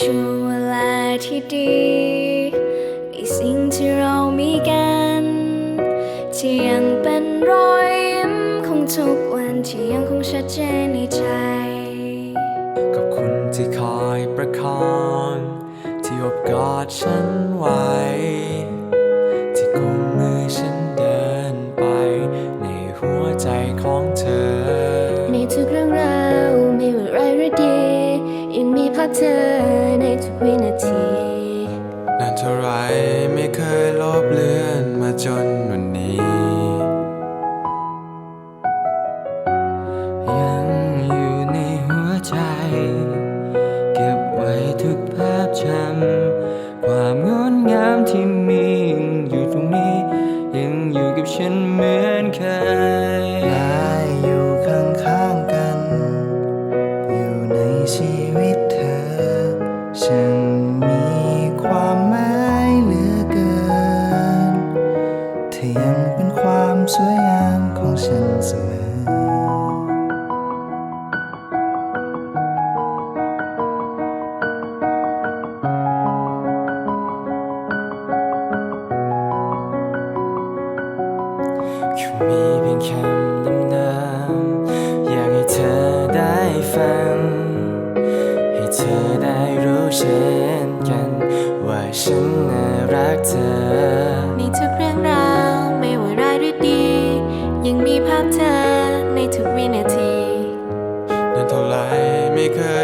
ช่วงเวลาที่ดีในสิ่งที่เรามีกันที่ยังเป็นรอยยิ้มของทุกวันที่ยังคงชัดเจนในใจกับคุณที่คอยประคองที่อบกอดฉันไว้ที่กุมมือฉันเดินไป ในหัวใจของเธอ ในทุกเรื่องราวไม่ว่าร้ายหรือดียังมีภาพเธอ ไม่เคยลบเลือนมาจน ยังมีภาพเธอในทุกวินาทีนานเท่าไรไม่เคย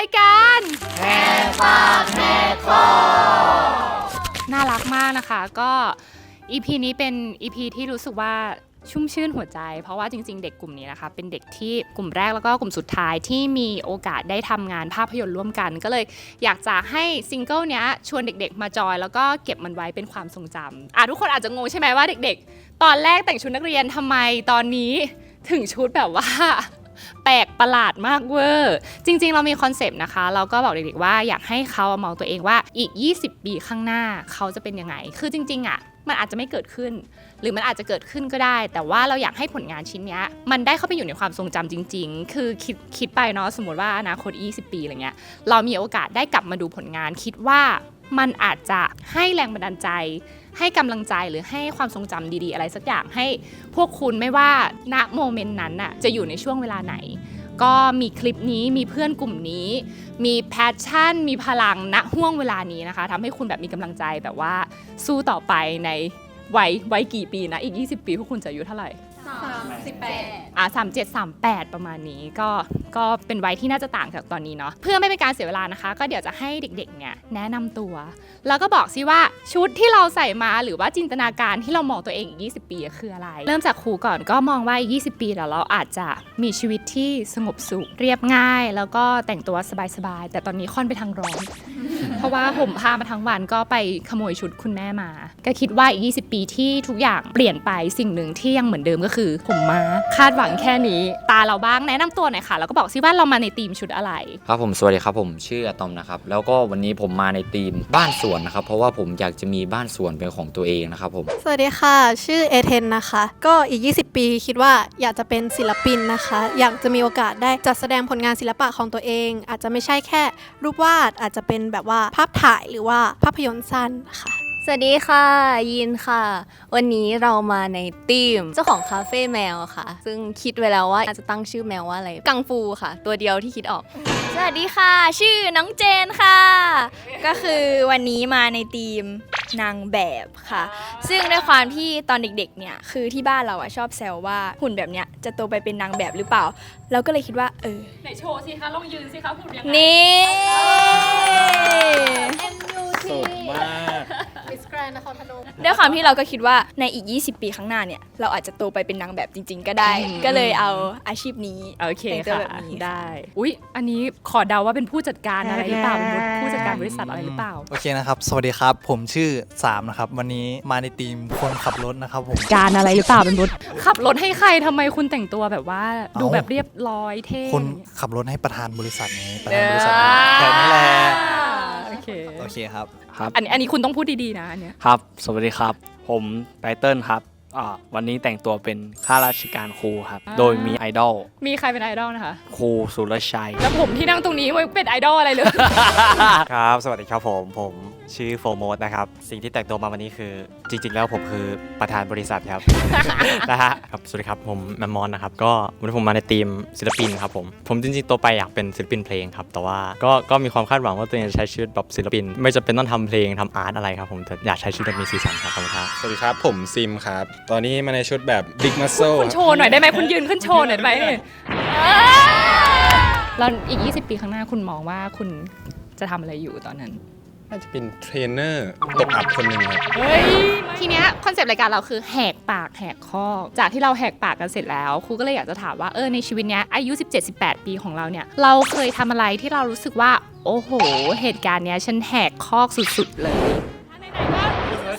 ายการแห่ปากแห่คอน่ารักมากนะคะก็ EP นี้เป็น EP ที่รู้สึกว่าชุ่มชื่นหัวใจ เพราะว่าจริง ๆ เด็กกลุ่มนี้นะคะ เป็นเด็กที่กลุ่มแรกแล้วก็กลุ่มสุดท้ายที่มีโอกาสได้ทำงานภาพยนตร์ร่วมกัน ก็เลยอยากจะให้ซิงเกิลเนี้ยชวนเด็กๆ มาจอย แล้วก็เก็บมันไว้เป็นความทรงจำอะทุกคนอาจจะงงใช่ไหมว่าเด็กๆ ตอนแรกแต่งชุดนักเรียนทำไมตอนนี้ถึงชุดแบบว่า แปลกประหลาดมากเวอร์จริง ๆ เรามีคอนเซปต์นะคะ เราก็บอกเด็กๆว่าอยากให้เขามองตัวเองว่าอีก 20 ปีข้างหน้าเขาจะเป็นยังไง คือจริง ๆ อะ มันอาจจะไม่เกิดขึ้น หรือมันอาจจะเกิดขึ้นก็ได้ แต่ว่าเราอยากให้ผลงานชิ้นนี้มันได้เข้าไปอยู่ในความทรงจำจริง ๆ คือคิดคิดไปเนาะสมมติว่าอนาคต 20 ปีอะไรเงี้ยเรามีโอกาสได้กลับมาดูผลงานคิดว่ามันอาจจะให้แรงบันดาลใจ ให้กำลังใจหรือให้ความทรงจำดีๆ อะไรสักอย่างให้พวกคุณไม่ว่าณโมเมนต์นั้นน่ะจะอยู่ในช่วงเวลาไหน ก็มีคลิปนี้มีเพื่อนกลุ่มนี้ มีแพชชั่น มีพลังณห่วงเวลานี้นะคะทำให้คุณแบบมีกำลังใจแบบว่าสู้ต่อไปในวัยวัยกี่ปีนะ อีก 20 ปีพวกคุณจะอายุเท่าไหร่ สิบแปดอะสามเจ็ดสามแปดประมาณนี้ก็ก็เป็นวัยที่น่าจะต่างจากตอนนี้เนาะเพื่อไม่เป็นการเสียเวลานะคะ ก็เดี๋ยวจะให้เด็กๆเนี่ยแนะนำตัว แล้วก็บอกซิว่าชุดที่เราใส่มาหรือว่าจินตนาการที่เรามองตัวเองอีก 20 ปีคืออะไร เริ่มจากครูก่อนก็มองว่าอีก 20 ปีแล้วเราอาจจะมีชีวิตที่สงบสุขเรียบง่าย แล้วก็แต่งตัวสบายๆ แต่ตอนนี้ค่อนไปทางร้อน เพราะว่าผมพามาทั้งวันก็ไปขโมยชุดคุณแม่มา ก็คิดว่าอีก 20 ปีที่ทุกอย่างเปลี่ยนไปสิ่งหนึ่งที่ยังเหมือนเดิมก็คือผมมา คาดหวังแค่นี้ ตาเราบ้างแนะนำตัวหน่อยค่ะ แล้วก็บอกซิว่าเรามาในธีมชุดอะไร ครับผมสวัสดีครับผมชื่ออะตอมนะครับแล้วก็วันนี้ผมมาในธีมบ้านสวนนะครับ เพราะว่าผมอยากจะมีบ้านสวนเป็นของตัวเองนะครับผมสวัสดีค่ะ ชื่อเอเทนนะคะ ก็อีก 20 ปีคิดว่าอยากจะเป็นศิลปินนะคะ อยากจะมีโอกาสได้จัดแสดงผลงานศิลปะของตัวเอง อาจจะไม่ใช่แค่ รูปวาดอาจจะเป็นแบบว่าภาพถ่ายหรือว่าภาพยนตร์สั้นค่ะ สวัสดีค่ะ ยินค่ะ วันนี้เรามาในทีมเจ้าของคาเฟ่แมวค่ะ ซึ่งคิดไว้แล้วว่าอาจจะตั้งชื่อแมวว่าอะไร กังฟูค่ะ ตัวเดียวที่คิดออก สวัสดีค่ะ ชื่อน้องเจนค่ะ ก็คือวันนี้มาในทีมนางแบบค่ะ ซึ่งด้วยความที่ตอนเด็กๆ เนี่ย คือที่บ้านเราอะชอบแซวว่าหุ่นแบบเนี้ยจะโตไปเป็นนางแบบหรือเปล่า เราก็เลยคิดว่า เออ ไหนโชว์สิคะลองยืนสิคะหุ่นยังไงนี่ สดมากด้วยความที่เราก็คิดว่าในอีก 20 ปีข้างหน้าเนี่ย เราอาจจะโตไปเป็นนางแบบจริง ๆ ก็ได้ ก็เลยเอาอาชีพนี้โอเคแต่งตัวค่ะแบบนี้ ได้ อุ๊ย อันนี้ขอเดาว่าเป็นผู้จัดการอะไรหรือเปล่าเป็นผู้จัดการบริษัทอะไรหรือเปล่า โอเคนะครับ สวัสดีครับ ผมชื่อ3นะครับ วันนี้มาในทีมคนขับรถนะครับผม การอะไรหรือเปล่าเป็นรถขับรถให้ใครทำไมคุณแต่งตัวแบบว่าเอ้าดูแบบเรียบร้อยเท่คนขับรถให้ประธานบริษัทไงประธานบริษัทแค่นี้แหละโอ เค โอเคครับ ครับ อันนี้อันนี้คุณต้องพูดดีๆนะอันเนี้ย ครับ สวัสดีครับ ผมไตเติ้ลครับอ่าวันนี้แต่งตัวเป็นข้าราชการครูครับ อ่า โดยมีไอดอลมีใครเป็นไอดอลนะคะ ครูสุรชัย แล้วผมที่นั่งตรงนี้ไม่เป็นไอดอลอะไรเลย ครับ สวัสดีครับผม ผม ชื่อโฟโมดนะครับ สิ่งที่แต่งตัวมาวันนี้คือ จริง ๆ แล้วผมคือประธานบริษัทครับ นะฮะครับสวัสดีครับผมแมมมอนนะครับก็วันนี้ผมมาในทีมศิลปินครับผมผมจริงๆตัวไปอยากเป็นศิลปินเพลงครับแต่ว่าก็ก็มีความคาดหวังว่าตัวเองจะใช้ชีวิตแบบศิลปิน ไม่จำเป็นต้องทำเพลงทำอาร์ตอะไรครับผมแต่อยากใช้ชีวิตแบบมีสีสันครับขอบคุณครับ สวัสดีครับ ผมซิมครับ ตอนนี้มาในชุดแบบ Big Muscle คุณโชว์หน่อยได้ไหมคุณยืนขึ้นโชว์หน่อยได้ไหมแล้วอีก 20 ปีข้างหน้าคุณมองว่าคุณจะทำอะไรอยู่ตอนนั้น น่าจะเป็นเทรนเนอร์ตกอับคนหนึ่งครับ เฮ้ยทีเนี้ยคอนเซปต์รายการเราคือแหกปากแหกคอกจากที่เราแหกปากกันเสร็จแล้วครูก็เลยอยากจะถามว่าเออในชีวิตเนี้ยอายุ 17-18 ปีของเราเนี่ย เราเคยทำอะไรที่เรารู้สึกว่า โอ้โห เหตุการณ์เนี้ยฉันแหกคอกสุดๆเลย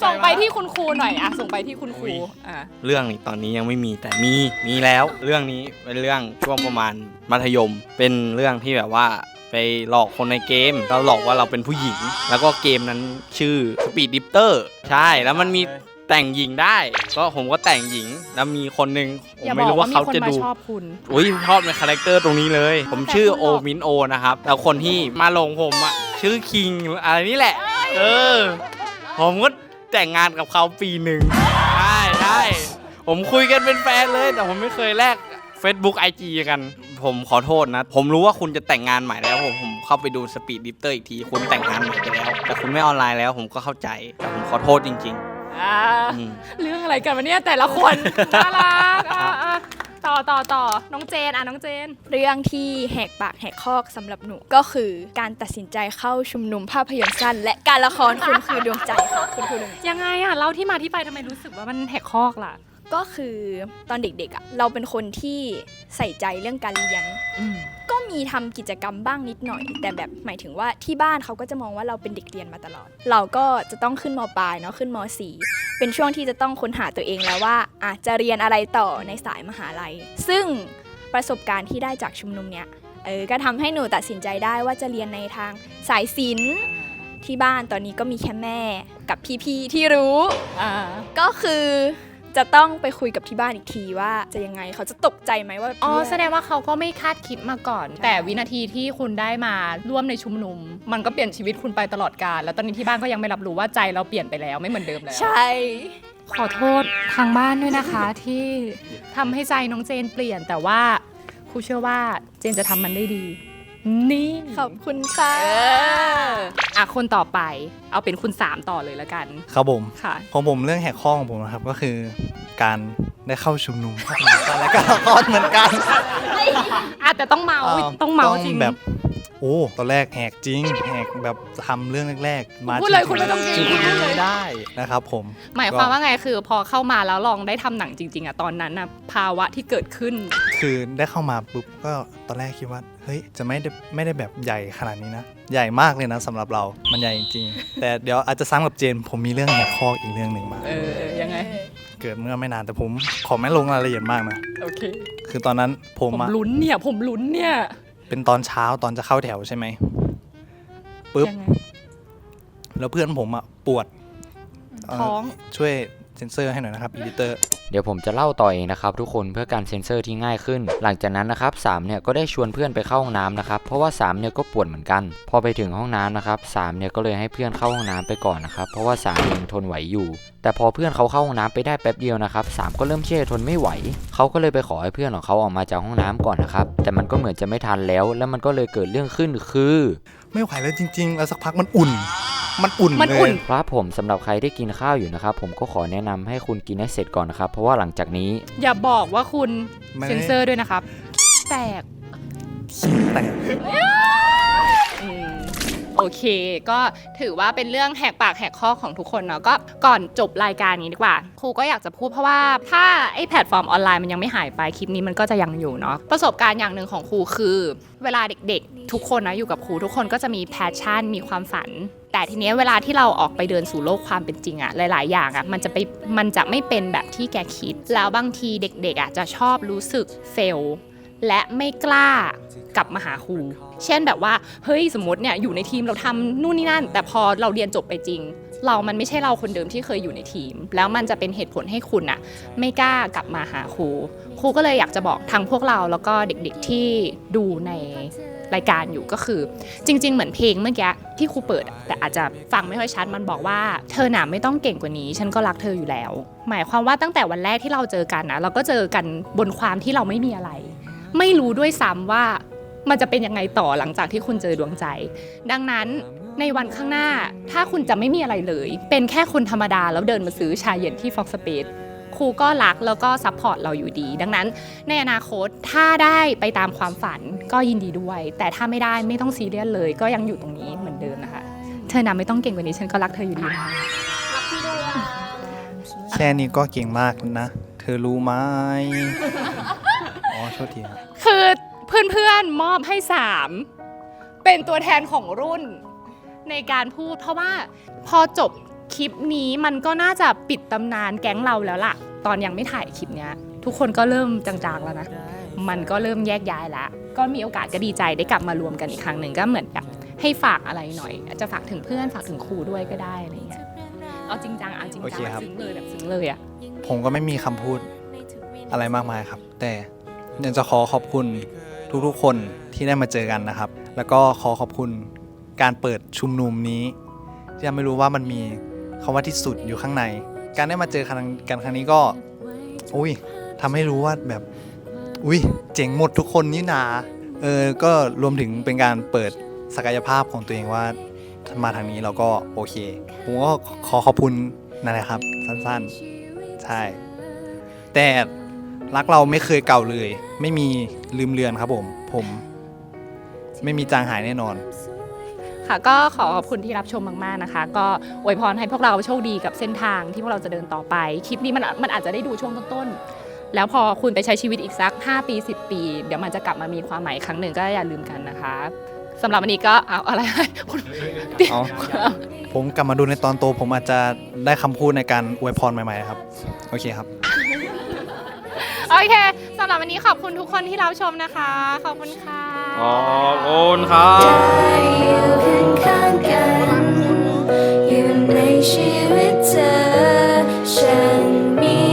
ส่งไปที่คุณครูหน่อยอะส่งไปที่คุณครูอะเรื่องนี้ตอนนี้ยังไม่มีแต่มีมีแล้ว เรื่องนี้เป็นเรื่องช่วงประมาณมัธยม เป็นเรื่องที่แบบว่า ไปหลอกคนในเกม เราหลอกว่าเราเป็นผู้หญิง แล้วก็เกมนั้นชื่อ Speed d i p t e r ใช่แล้วมันมีแต่งหญิงได้ ก็ผมก็แต่งหญิง แล้วมีคนหนึงผมอย่าบไม่อกรู้ว่าว่ามีเขาคนจะมาดู ชอบคุณ อุ้ยชอบในคาแรคเตอร์ตรงนี้เลย ผมชื่อแต่คุณโอหลอก มินโอนะครับ แล้วคนที่มาลงผมอะ ชื่อคิงอะไรนี่แหละ เออ ผมก็แต่งงานกับเขาปีหนึ่งใช่ใช่ผมคุยกันเป็นแฟนเลย แต่ผมไม่เคยแลก Facebook IG กัน ผมขอโทษนะ ผมรู้ว่าคุณจะแต่งงานใหม่แล้ว ผมผมเข้าไปดูสปีดดิฟเตอร์อีกที คุณแต่งงานใหม่ไปแล้ว แต่คุณไม่ออนไลน์แล้ว ผมก็เข้าใจ แต่ผมขอโทษจริง อ่าๆ อืม เรื่องอะไรกันวะเนี่ยแต่ละคน น่ารักอะอะต่อต่อต่อน้องเจนอะน้องเจน เรื่องที่แหกปากแหกคอกสำหรับหนูก็คือการตัดสินใจเข้าชุมนุมภาพยนตร์สั้น และการละครคุณคือดวงใจค่ะคุณคือดวงใจ ยังไงอะเล่าที่มาที่ไปทำไมรู้สึกว่ามันแหกคอกล่ะ ก็คือตอนเด็กๆอะเราเป็นคนที่ใส่ใจเรื่องการเรียนก็มีทำกิจกรรมบ้างนิดหน่อย แต่แบบหมายถึงว่าที่บ้านเขาก็จะมองว่าเราเป็นเด็กเรียนมาตลอด เราก็จะต้องขึ้นมปลายเนาะขึ้นมสี่เป็นช่วงที่จะต้องค้นหาตัวเองแล้วว่าอาจจะเรียนอะไรต่อในสายมหาลัย ซึ่งประสบการณ์ที่ได้จากชุมนุมเนี้ยเออก็ทำให้หนูตัดสินใจได้ว่าจะเรียนในทางสายศิลป์ที่บ้านตอนนี้ก็มีแค่แม่กับพี่ๆที่รู้ อ่า ก็คือ จะต้องไปคุยกับที่บ้านอีกทีว่าจะยังไงเขาจะตกใจไหมว่าอ๋อเพื่นแสดงว่าเขาก็ไม่คาดคิดมาก่อน แต่วินาทีที่คุณได้มาร่วมในชุมนุม มันก็เปลี่ยนชีวิตคุณไปตลอดกาลแล้วตอนนี้ที่บ้านก็ยังไม่รับรู้ว่าใจเราเปลี่ยนไปแล้วไม่เหมือนเดิมแล้ว ใช่ ขอโทษทางบ้านด้วยนะคะ ที่ทำให้ใจน้องเจนเปลี่ยนแต่ว่าครูเชื่อว่าเจนจะทำมันได้ดี นี่ ขอบคุณค่ะเอออะคนต่อไป เอาเป็นคุณสามต่อเลยแล้วกัน ครับผมค่ะ ของผมเรื่องแหกข้อของผมนะครับก็คือการได้เข้าชุมนุมภาคเหนือตอนแรกก็ละครเหมือนกัน อาจจะต้องเมาต้องเมาจริง แบบ โอ้ ตอนแรกแหกจริง แหกแบบทำเรื่องแรกๆ มาพูดเลยจริงๆคุณไม่ต้องจริงจริงพูดเลยไม่ได้นะครับผม หมายความว่าไงคือพอเข้ามาแล้วลองได้ทำหนังจริง ๆอะตอนนั้นอะภาวะที่เกิดขึ้น คือได้เข้ามาปุ๊บก็ตอนแรกคิดว่า เฮ้ย จะไม่ได้ไม่ได้แบบใหญ่ขนาดนี้นะ ใหญ่มากเลยนะสำหรับเรา มันใหญ่จริงๆ แต่เดี๋ยวอาจจะซ้ำกับเจน ผมมีเรื่องแหกคอกอีกเรื่องหนึ่งมา เออยังไง เกิดเมื่อไม่นานแต่ผมขอไม่ลงรายละเอียดมากนะ โอเค คือตอนนั้นผมผมอะ ลุ้นเนี่ย ผมลุ้นเนี่ย เป็นตอนเช้าตอนจะเข้าแถวใช่ไหมปุ๊บ ยังไงแล้วเพื่อนผมอะปวดเท้อง ช่วยเซ็นเซอร์ให้หน่อยนะครับอีดิเตอร์เดี๋ยวผมจะเล่าต่อเองนะครับทุกคนเพื่อการเซ็นเซอร์ที่ง่ายขึ้น หลังจากนั้นนะครับสามเนี่ยก็ได้ชวนเพื่อนไปเข้าห้องน้ำนะครับเพราะว่าสามเนี่ยก็ปวดเหมือนกัน พอไปถึงห้องน้ำนะครับสามเนี่ยก็เลยให้เพื่อนเข้าห้องน้ำไปก่อนนะครับเพราะว่าสามยังทนไหวอยู่ แต่พอเพื่อนเขาเข้าห้องน้ำไปได้แป๊บเดียวนะครับสามก็เริ่มเชื่อทนไม่ไหวเขาก็เลยไปขอให้เพื่อนของเขาออกมาจากห้องน้ำก่อนนะครับแต่มันก็เหมือนจะไม่ทันแล้ว แล้วมันก็เลยเกิดเรื่องขึ้นคือ ไม่ไหวแล้วจริง ๆ แล้วสักพักมันอุ่น มันอุ่นมันเลอุ่ยนครับผมสำหรับใครที่กินข้าวอยู่นะครับ ผมก็ขอแนะนำให้คุณกินให้เสร็จก่อนนะครับ เพราะว่าหลังจากนี้ อย่าบอกว่าคุณไม่ เซ็นเซอร์ด้วยนะครับ แตกแต่อืม โอเค ก็ถือว่าเป็นเรื่องแหกปากแหกข้อของทุกคนเนาะก็ก่อนจบรายการนี้ดีกว่า ครูก็อยากจะพูดเพราะว่าถ้าไอ้แพลตฟอร์มออนไลน์มันยังไม่หายไปคลิปนี้มันก็จะยังอยู่เนาะประสบการณ์อย่างหนึ่งของครูคือ เวลาเด็กๆ ทุกคนนะอยู่กับครูทุกคนก็จะมีแพชชั่นมีความฝันแต่ทีเนี้ยเวลาที่เราออกไปเดินสู่โลกความเป็นจริงอะหลาย ๆ อย่างอะมันจะไปมันจะไม่เป็นแบบที่แกคิด แล้วบางทีเด็ก ๆอะจะชอบรู้สึกเฟล และไม่กล้ากลับมาหาครู เช่นแบบว่าเฮ้ยสมมติเนี่ยอยู่ในทีมเราทำนู่นนี่นั่น แต่พอเราเรียนจบไปจริง เรามันไม่ใช่เราคนเดิมที่เคยอยู่ในทีม แล้วมันจะเป็นเหตุผลให้คุณอะไม่กล้ากลับมาหาครู ครูก็เลยอยากจะบอกทั้งพวกเราแล้วก็เด็กๆที่ดูในรายการอยู่ก็คือ จริง ๆ เหมือนเพลงเมื่อกี้ที่ครูเปิด แต่อาจจะฟังไม่ค่อยชัดมันบอกว่า เธอหนาไม่ต้องเก่งกว่านี้ ฉันก็รักเธออยู่แล้ว หมายความว่าตั้งแต่วันแรกที่เราเจอกันนะเราก็เจอกันบนความที่เราไม่มีอะไร ไม่รู้ด้วยซ้ำว่ามันจะเป็นยังไงต่อหลังจากที่คุณเจอดวงใจ ดังนั้นในวันข้างหน้าถ้าคุณจะไม่มีอะไรเลย เป็นแค่คนธรรมดาแล้วเดินมาซื้อชาเย็นที่ Fox Space ครูก็รักแล้วก็ซัพพอร์ตเราอยู่ดี ดังนั้นในอนาคตถ้าได้ไปตามความฝันก็ยินดีด้วย แต่ถ้าไม่ได้ไม่ต้องซีเรียสเลย ก็ยังอยู่ตรงนี้เหมือนเดิมนะคะ เธอนะไม่ต้องเก่งกว่านี้ฉันก็รักเธออยู่ดีนะคะแค่นี้ก็เก่งมากนะ เธอรู้ไหมอ๋อ โทษทีครับคือเพื่อนๆมอบให้สามเป็นตัวแทนของรุ่นในการพูด เพราะว่าพอจบคลิปนี้มันก็น่าจะปิดตำนานแก๊งเราแล้วล่ะ ตอนยังไม่ถ่ายคลิปเนี้ย ทุกคนก็เริ่มจางๆแล้วนะ มันก็เริ่มแยกย้ายแล้วก็มีโอกาสก็ดีใจได้กลับมารวมกันอีกครั้งหนึ่งก็เหมือนแบบให้ฝากอะไรหน่อย อาจจะฝากถึงเพื่อนฝากถึงครูด้วยก็ได้อะไรเงี้ยเอาจริงจังเอาจริงโอจัเคงครับ ซึ้งเลยแบบซึ้งเลยอะ ผมก็ไม่มีคำพูดอะไรมากมายครับ แต่ อยากจะขอขอบคุณทุกๆคนที่ได้มาเจอกันนะครับ แล้วก็ขอขอบคุณการเปิดชุมนุมนี้ที่ยังไม่รู้ว่ามันมีคำว่าที่สุดอยู่ข้างใน การได้มาเจอกันกันครั้งนี้ก็ อุ้ยทำให้รู้ว่าแบบ อุ้ยเจ๋งหมดทุกคนนี่นาเออก็รวมถึงเป็นการเปิดศักยภาพของตัวเองว่ามาทางนี้เราก็โอเค ผมก็ขอขอบคุณนั่นแหละครับ สั้นๆ ใช่ แต่ รักเราไม่เคยเก่าเลย ไม่มีลืมเลือนครับผม ผมไม่มีจางหายแน่นอน ค่ะก็ขอขอบคุณที่รับชมมาก ๆ นะคะ ก็อวยพรให้พวกเราโชคดีกับเส้นทางที่พวกเราจะเดินต่อไป คลิปนี้มันมันอาจจะได้ดูช่วงต้นๆ แล้วพอคุณไปใช้ชีวิตอีกสัก 5 ปี 10 ปี เดี๋ยวมันจะกลับมามีความหมายอีกครั้งหนึ่งก็อย่าลืมกันนะคะสำหรับวันนี้ก็เอาอะไรคุณเอา ผมกลับมาดูในตอนโต ผมอาจจะได้คำพูดในการอวยพรใหม่ ๆ ครับ โอเคครับ โอเคสำหรับวันนี้ขอบคุณทุกคนที่รับชมนะคะ ขอบคุณค่ะ ขอบคุณครับอยู่ข้างๆกันอยู่ในชีวิตเธอ ฉันมีความ